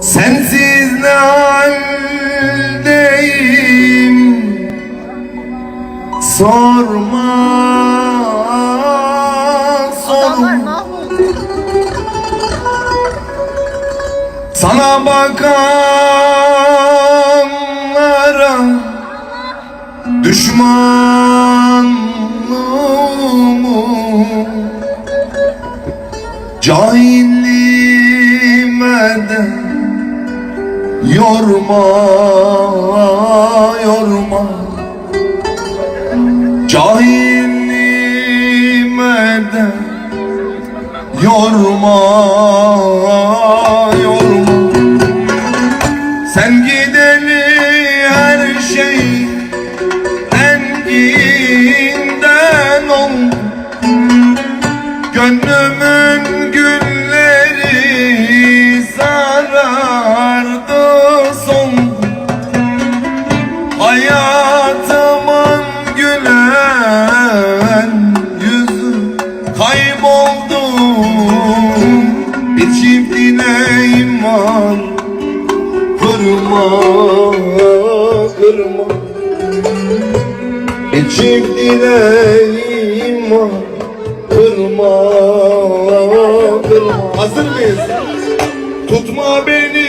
Sensiz ne haldeyim Sorma sorma. Sana bakanlara düşmanlığımı Cahilliğime yorma yorma. Cahilliğime de yorma yorma. Sen gideli Hayatımın gülen yüzü kayboldu. Bir çift dileğim var Kırma, kırma. Bir çift dileğim var Kırma, kırma. Hazır mıyız? Tutma beni